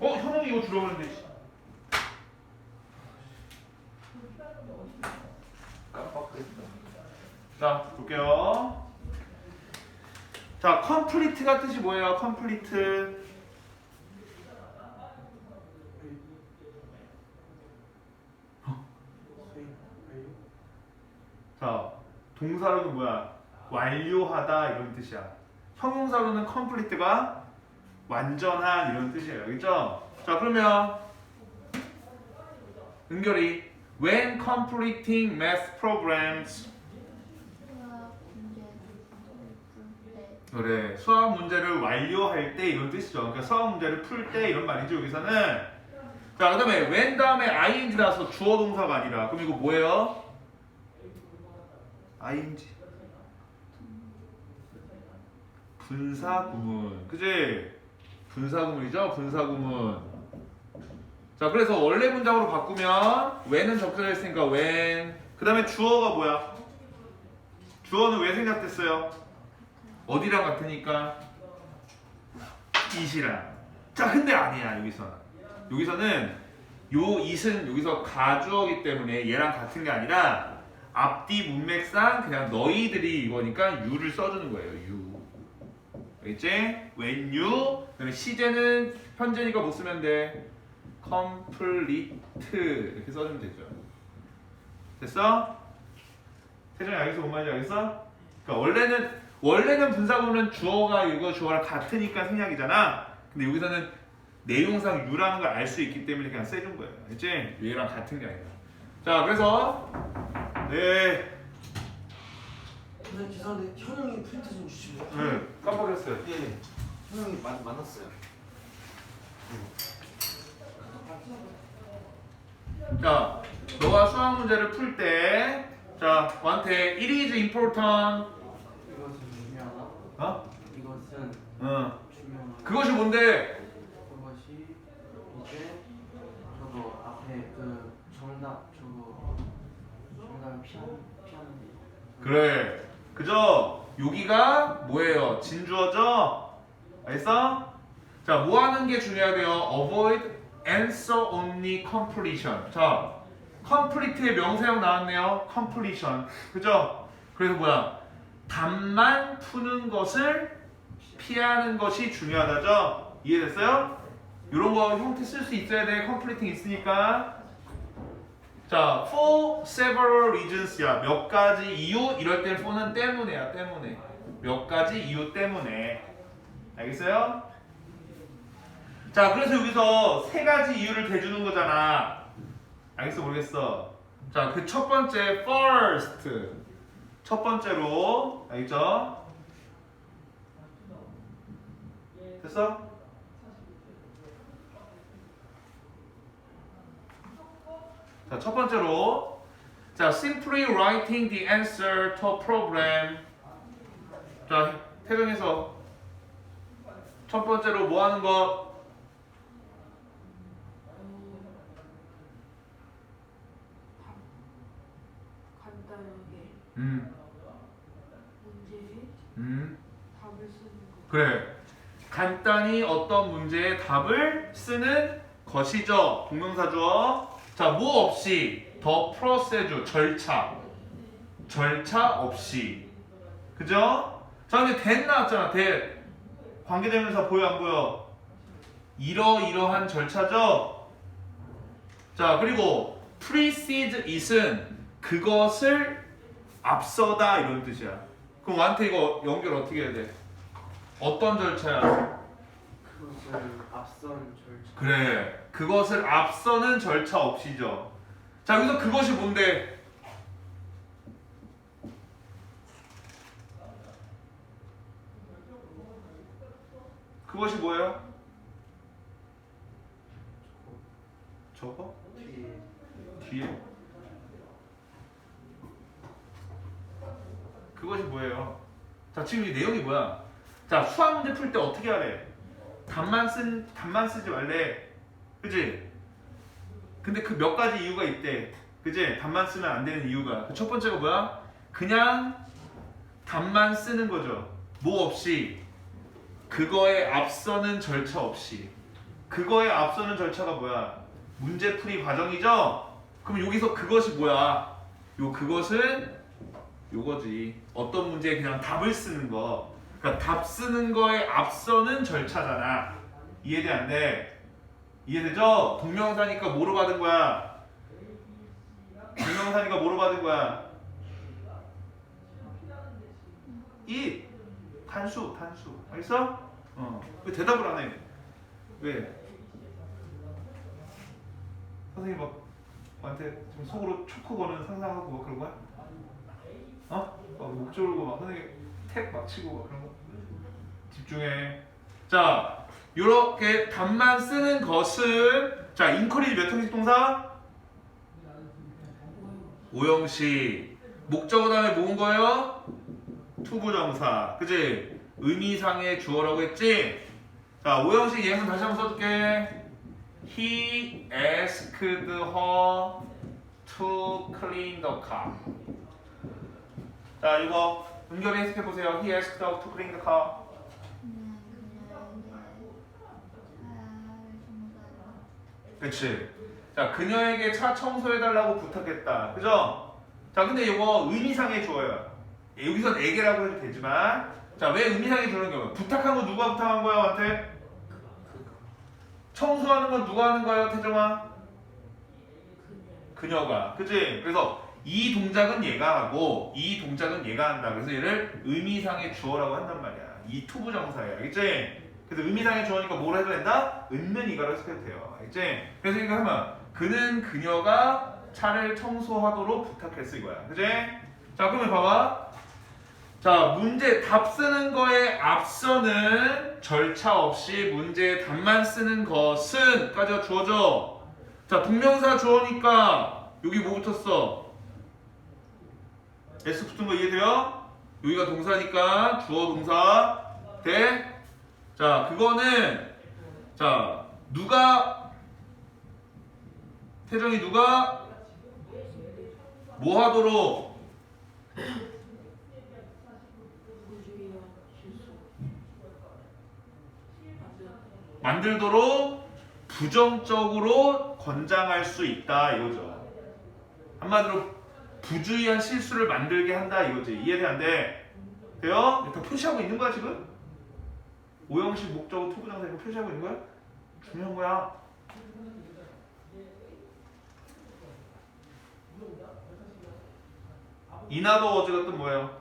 어 현웅이 이거. 씨. 깜빡했다. 자 볼게요. 자 컴플리트가 뜻이 뭐예요? 컴플리트. 자 동사로는 뭐야? 완료하다 이런 뜻이야. 형용사로는 컴플리트가 완전한 이런 뜻이에요. 알겠죠? 자 그러면 은결이 when completing math programs 그래 수학 문제를 완료할 때 이런 뜻이죠. 그러니까 수학 문제를 풀 때 이런 말이죠. 여기서는 자 그다음에 when 다음에 ing 나서 주어 동사가 아니라 그럼 이거 뭐예요? ing 분사 구문 그지? 분사 구문이죠. 분사 구문 자 그래서 원래 문장으로 바꾸면 when은 있으니까 when 그 다음에 주어가 뭐야? 주어는 왜 생략됐어요? 어디랑 같으니까 it이랑 자 근데 아니야 여기서는 여기서는 요 it은 여기서 가주어기 때문에 얘랑 같은 게 아니라 앞뒤 문맥상 그냥 너희들이 이거니까 you를 써주는 거예요 you 알겠지? when you 그다음에 시제는 현재니까 못 쓰면 돼 complete 이렇게 써주면 되죠 됐어? 태정이 알겠어? 뭔 말인지 알겠어? 그러니까 원래는 원래는 분사구문은 주어가 이거 주어랑 같으니까 생략이잖아. 근데 여기서는 내용상 유라는 걸 알 수 있기 때문에 그냥 써준 거예요. 알지? 얘랑 같은 게 아니라. 자, 그래서 네, 근데 죄송한데 현영이 프린트 좀 주실래요? 네 깜빡했어요. 예. 현영이 만 만났어요. 자, 너가 수학 문제를 풀 때, 자, 너한테 it is important. 이것은 중요하다. 어? 이것은 어. 중요하다. 그것이 뭔데? 그것이 이제 저거 앞에 그 정답 저거 정답을 피하는 피하는 데. 그래. 그죠? 여기가 뭐예요? 진주어죠? 알겠어? 자, 뭐 하는 게 중요하대요? avoid answer only completion. 자, complete의 명사형 나왔네요. completion. 그죠? 그래서 뭐야? 답만 푸는 것을 피하는 것이 중요하다죠? 이해됐어요? 이런 거 형태 쓸 수 있어야 돼. completing 있으니까. 자, for several reasons야. 몇 가지 이유 이럴 땐 for는 때문에야. 때문에. 몇 가지 이유 때문에. 알겠어요? 자, 그래서 여기서 세 가지 이유를 대주는 거잖아. 알겠어 모르겠어. 자, 그 첫 번째 first. 첫 번째로 알겠죠? 됐어? 자, 첫 번째로 자, simply writing the answer to a problem. 자, 태경에서 첫 번째로 뭐 하는 거? 간단하게 음, 문제에 음. 답을 쓰는 거. 그래. 간단히 어떤 문제의 답을 쓰는 것이죠. 동명사 주어. 자, 뭐 없이 더 프로세주 절차. 절차 없이. 그죠? 자, 근데 대 나왔잖아. 대. 관계대명사 보여 안 보여? 이러이러한 절차죠. 자, 그리고 precede it은 그것을 앞서다 이런 뜻이야. 그럼 완테 이거 연결 어떻게 해야 돼? 어떤 절차야? 그것을 앞선 절차. 그래. 그것을 앞서는 절차 없이죠. 자, 여기서 그것이 뭔데? 그것이 뭐예요? 저거? 뒤에? 그것이 뭐예요? 자, 지금 이 내용이 뭐야? 자, 수학 문제 풀 때 어떻게 하래? 답만 쓴 답만 쓰지 말래. 그지? 근데 그 몇 가지 이유가 있대. 그지? 답만 쓰면 안 되는 이유가. 그 첫 번째가 뭐야? 그냥 답만 쓰는 거죠. 뭐 없이 그거에 앞서는 절차 없이. 그거에 앞서는 절차가 뭐야? 문제풀이 과정이죠? 그럼 여기서 그것이 뭐야? 요 그것은 요거지. 어떤 문제에 그냥 답을 쓰는 거. 그러니까 답 쓰는 거에 앞서는 절차잖아. 이해돼 안 돼? 이해되죠? 동명사니까 뭐로 받은 거야? 동명사니까 뭐로 받은 거야? 이 단수 단수 알겠어? 어. 왜 대답을 안 해? 왜? 선생님 막 나한테 지금 속으로 초코 거는 상상하고 막 그런 거야? 어? 막목 졸고 막 선생님 탭막 치고 막 그런 거? 집중해. 자, 요렇게 답만 쓰는 것은 자, 인커리지 몇 형식 동사? 오형식. 목적어 다음에 모은 거예요? 투부정사. 그지? 의미상의 주어라고 했지? 자, 오형식 예문 다시 한번 써줄게. He asked her to clean the car. 자, 이거 은결이 해석해 보세요. He asked her to clean the car. 그치? 자, 그녀에게 차 청소해달라고 부탁했다. 그죠? 자, 근데 이거 의미상의 주어예요. 예, 여기선 에게라고 해도 되지만, 자, 왜 의미상의 주어는 경우? 부탁한 거 누가 부탁한 거야, 한테? 청소하는 건 누가 하는 거예요, 태정아? 그녀가. 그치? 그래서 이 동작은 얘가 하고, 이 동작은 얘가 한다. 그래서 얘를 의미상의 주어라고 한단 말이야. 이 투부정사야. 알겠지? 그래서 의미상의 주어니까 뭘 해도 된다? 은는 이가로 해석해도 돼요. 알겠지? 그래서 이거 하면 그는 그녀가 차를 청소하도록 부탁했어 이거야. 그지? 자 그러면 봐봐. 자 문제 답 쓰는 거에 앞서는 절차 없이 문제에 답만 쓰는 것은 까지가 주어져. 자 동명사 주어니까 여기 뭐 붙었어? S 붙은 거 이해돼요? 여기가 동사니까 주어 동사 돼? 자 그거는 자 누가 태정이 누가 뭐 하도록 만들도록 부정적으로 권장할 수 있다 이거죠. 한마디로 부주의한 실수를 만들게 한다 이거지. 이해돼 안 돼? 돼요? 다 표시하고 있는 거야 지금? 오형식 목적어 투부정사 이거 표시하고 있는 거야? 중요한 거야. 이나도 어제가 또 뭐예요?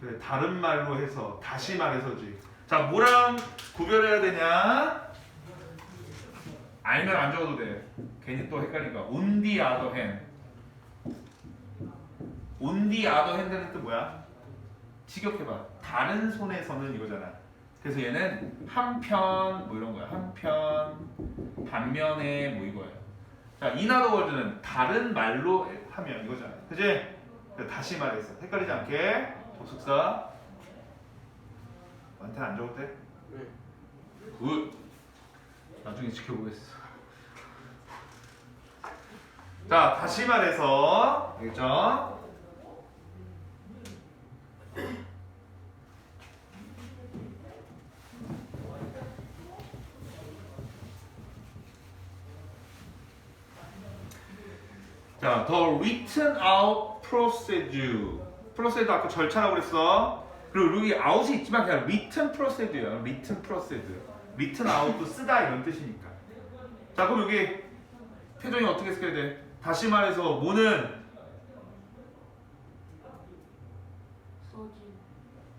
그래 다른 말로 해서 다시 말해서지. 자 뭐랑 구별해야 되냐? 알면 안 적어도 돼. 괜히 또 헷갈리니까. 온디 아더 핸. 온디 아더 핸드는 또 뭐야? 직역해봐. 다른 손에서는 이거잖아. 그래서 얘는 한편 뭐 이런 거야. 한편 반면에 뭐 이거예요. 자 이나더 월드는 다른 말로 하면 이거잖아. 그지? 다시 말해서 헷갈리지 않게 접속사 나한테 안 적어도 돼? 네. 굿 나중에 지켜보겠어 자 다시 말해서 알겠죠? 자, the written out procedure. procedure 아까 절차라고 그랬어. 그리고 여기 out이 있지만 그냥 written procedure야. written procedure. written out도 쓰다 이런 뜻이니까. 자, 그럼 여기 표정이 어떻게 쓰게 돼? 다시 말해서 뭐는 써진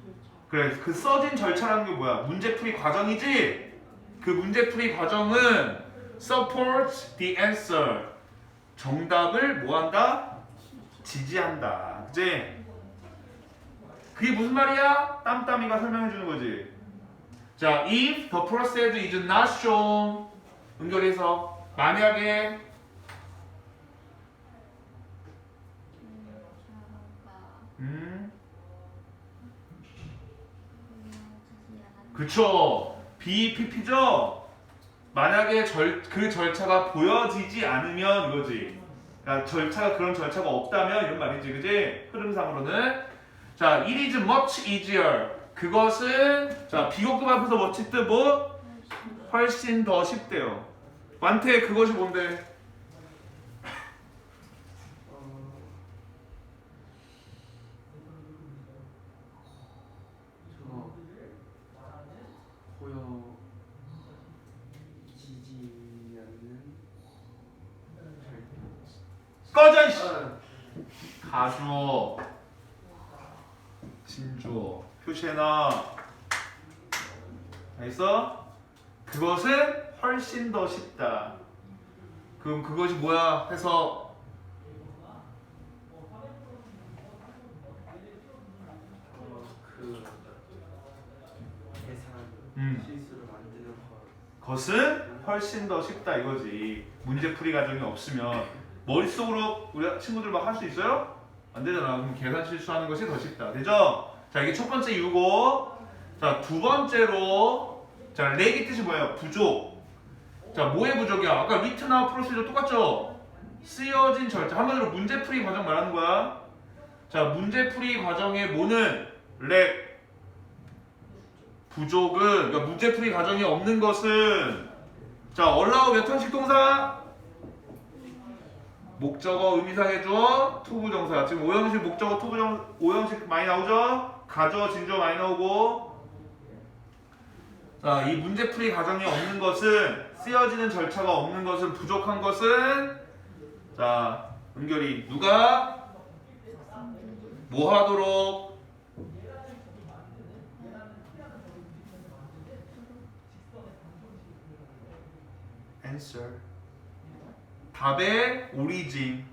절차 그래 그 써진 절차라는 게 뭐야? 문제풀이 과정이지. 그 문제풀이 과정은 supports the answer. 정답을 뭐한다? 지지한다. 그지? 그게 무슨 말이야? 땀땀이가 설명해 주는 거지. 자, if the process is not shown 연결해서 만약에 음. 그쵸. BPP죠? 만약에 절, 그 절차가 보여지지 않으면 이거지. 그러니까 절차가 그런 절차가 없다면 이런 말이지, 그지? 흐름상으로는. 자, it is much easier. 그것은 자 비교급 앞에서 뭐지 뜻 뭐? 훨씬 더 쉽대요. 완태 그것이 뭔데? 어, 저거 보여 지지 않는 꺼져 이씨. 아, 가주어. 진주어. 표시해놔. 알겠어? 그것은 훨씬 더 쉽다. 그럼 그것이 뭐야? 해서. 어, 그 계산 음. 실수를 만드는 거. 것은 훨씬 더 쉽다 이거지. 문제풀이 과정이 없으면 머릿속으로 우리 친구들 막 할 수 있어요? 안 되잖아 그럼 계산 실수하는 것이 더 쉽다 되죠? 자 이게 첫 번째 이유고 자 두 번째로 자 렉이 뜻이 뭐예요? 부족 자 뭐의 부족이야? 아까 리트나 프로시저 똑같죠? 쓰여진 절차 한마디로 문제풀이 과정 말하는 거야 자 문제풀이 과정의 뭐는 렉 부족은 그러니까 문제풀이 과정이 없는 것은 자 얼라우 몇 형식 동사 목적어 의미상의 주어 투부정사. 지금 5형식 목적어 투부정 5형식 많이 나오죠? 가주어 진주어 많이 나오고. 자 이 문제풀이 과정이 없는 것은 쓰여지는 절차가 없는 것은 부족한 것은 자 은결이 누가? 뭐 하도록? Answer 답의 오리진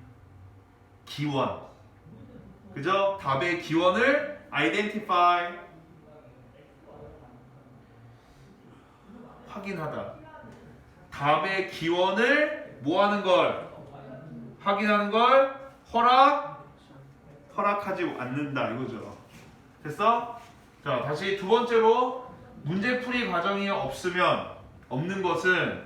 기원. 그죠? 답의 기원을 identify. 확인하다. 답의 기원을 뭐 하는 걸? 확인하는 걸? 허락? 허락하지 않는다 이거죠. 됐어? 자 다시 두 번째로 문제풀이 과정이 없으면 없는 것은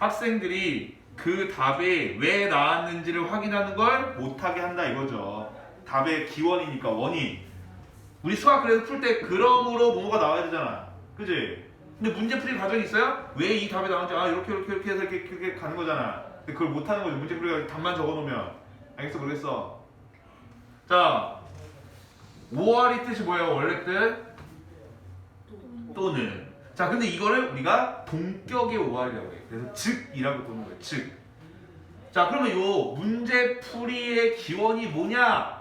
학생들이 그 답이 왜 나왔는지를 확인하는 걸 못하게 한다 이거죠. 답의 기원이니까 원인. 우리 수학 그래서 풀 때 그럼으로 뭐가 나와야 되잖아. 그지? 근데 문제 풀이 과정이 있어요? 왜 이 답이 나오는지 아 이렇게 이렇게 이렇게 해서 이렇게, 이렇게 가는 거잖아. 근데 그걸 못하는 거죠. 문제 풀이가 답만 적어놓으면. 알겠어? 모르겠어? 자 5월이 뜻이 뭐예요? 원래 뜻? 또는 자 근데 이거를 우리가 동격의 오할이라고 해요. 그래서 즉이라고 보는 거예요. 즉 자 그러면 요 문제 풀이의 기원이 뭐냐?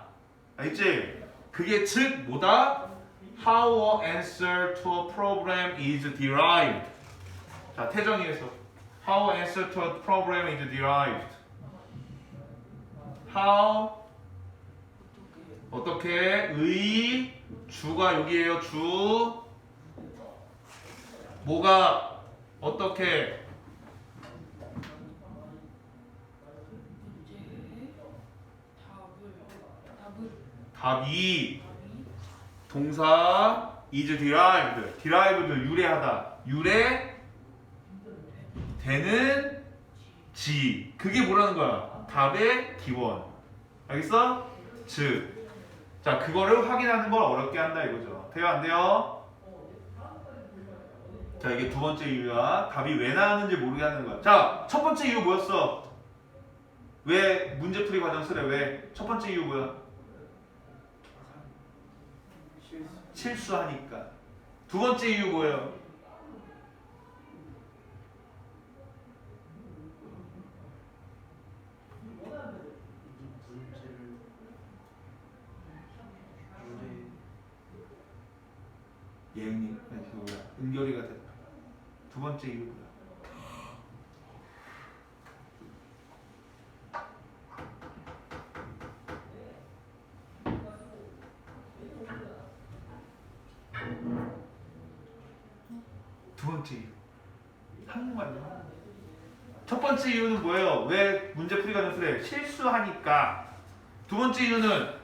알겠지? 그게 즉 뭐다? How a answer to a problem is derived. 자 태정이에서. How a answer to a problem is derived. How 어떻게? 의 주가 여기에요. 주 뭐가 어떻게 답이 동사 is derived. derived 유래하다. 유래 되는 지. 그게 뭐라는 거야? 답의 기원. 알겠어? 즉 자 그거를 확인하는 걸 어렵게 한다 이거죠. 돼요 안 돼요 자 이게 두 번째 이유야 답이 왜 나왔는지 모르게 하는 거야 자 첫 번째 이유 뭐였어 왜 문제풀이 과정 쓰래 왜 첫 번째 이유 뭐야 실수 실수하니까. 두 번째 이유 뭐예요? 예은이, 뭐야? 은결이가 됐다. 두 번째 이유 뭐야? 두 번째 이유. 한국말로. 첫 번째 이유는 뭐예요? 왜 문제 풀이가 점수래? 실수하니까. 두 번째 이유는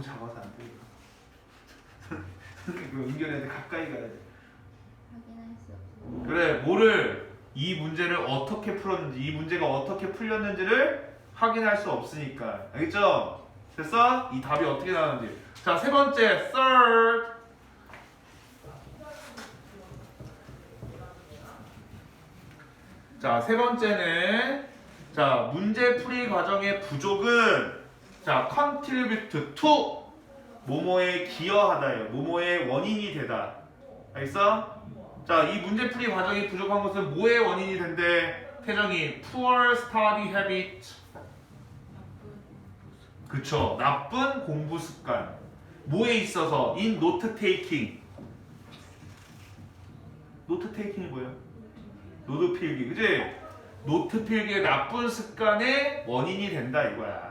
너무 작아서 안 돼. 선생님 그 은결이한테 가까이 가야 돼. 확인할 수 없어. 그래 뭐를 이 문제를 어떻게 풀었는지 이 문제가 어떻게 풀렸는지를 확인할 수 없으니까 알겠죠? 됐어? 이 답이 어떻게 나오는지 자 세 번째 third 자 세 번째는 자 문제 풀이 과정의 부족은 자 contribute to 모모에 기여하다예요 모모의 원인이 되다 알겠어? 자, 이 문제 풀이 과정이 부족한 것은 뭐의 원인이 된대? 태정이 poor study habit. 그쵸. 나쁜 공부 습관. 뭐에 있어서? in note taking. 노트 테이킹이 뭐예요? 노트 필기. 그지? 노트 필기의 나쁜 습관의 원인이 된다 이거야.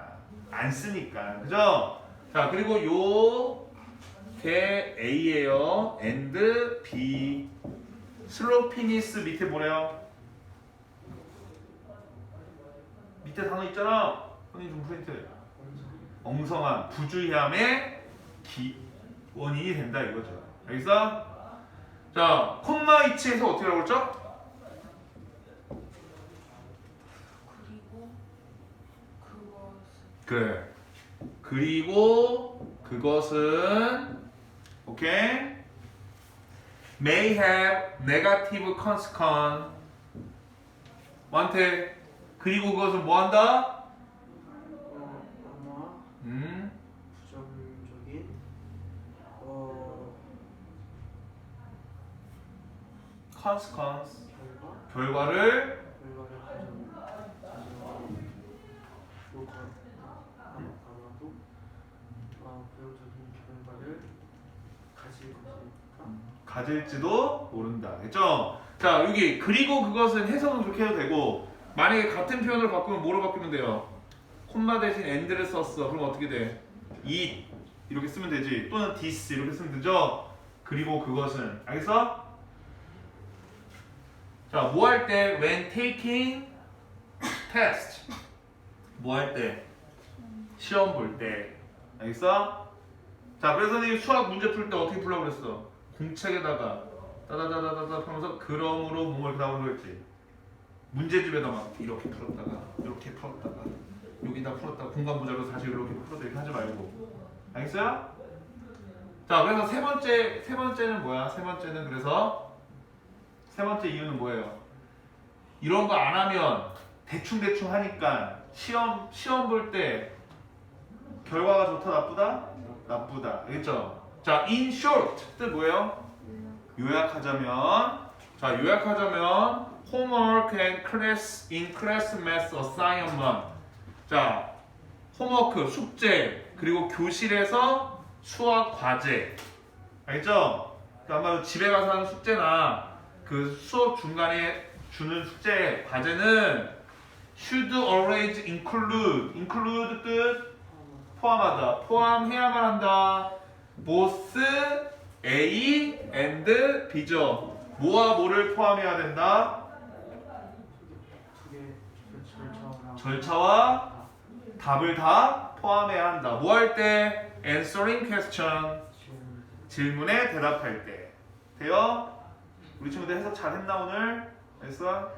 안 쓰니까. 그죠? 자, 그리고 요게 A예요. and B. 슬로피니스 밑에 뭐래요? 밑에 단어 있잖아. 형님 좀 프린트. 엉성한 부주의함의 기 원인이 된다 이거죠. 알겠어? 자, 콤마 위치에서 어떻게 있죠? 그리고 그래. 그리고 그것은 오케이 may have negative consequence. 원태 그리고 그것은 뭐 한다? 어, 아마 음, 부정적인 어 consequence 결과 결과를 가져 가져 뭐 아마도 어, 부정적인 결과를 가질 것이니까 가질지도 모른다. 알겠죠? 자, 여기 그리고 그것은 해석은 그렇게 해도 되고 만약에 같은 표현을 바꾸면 뭐로 바꾸면 돼요? 콤마 대신 and를 썼어. 그럼 어떻게 돼? it 이렇게 쓰면 되지. 또는 this 이렇게 쓰면 되죠? 그리고 그것은 알겠어? 자, 뭐 할 때 when taking test 뭐 할 때? 시험 볼 때. 알겠어? 자, 그래서 선생님 수학 문제 풀 때 어떻게 풀라고 그랬어? 공책에다가 따다다다다다 하면서 그럼으로 몸을 그다음으로 했지. 문제집에다 막 이렇게 풀었다가 이렇게 풀었다가 여기다 풀었다가 공간 모자로 다시 이렇게 풀었다 이렇게 하지 말고 알겠어요? 자 그래서 세 번째 세 번째는 뭐야? 세 번째는 그래서 세 번째 이유는 뭐예요? 이런 거 안 하면 대충 대충 하니까 시험 시험 볼 때 결과가 좋다 나쁘다? 나쁘다 알겠죠? 자 in short. 뜻 뭐예요? 요약하자면 자 요약하자면 homework and class in class math assignment. 자 홈워크 숙제 그리고 교실에서 수학 과제. 알겠죠? 그러니까 아마 집에 가서 하는 숙제나 그 수업 중간에 주는 숙제 과제는 should always include. include 뜻 포함하다. 포함해야만 한다 both A and B죠 뭐와 뭐를 포함해야 된다 절차와 답을 다 포함해야 한다 뭐 할 때 answering question 질문에 대답할 때 돼요? 우리 친구들 해석 잘했나 오늘? 알겠어?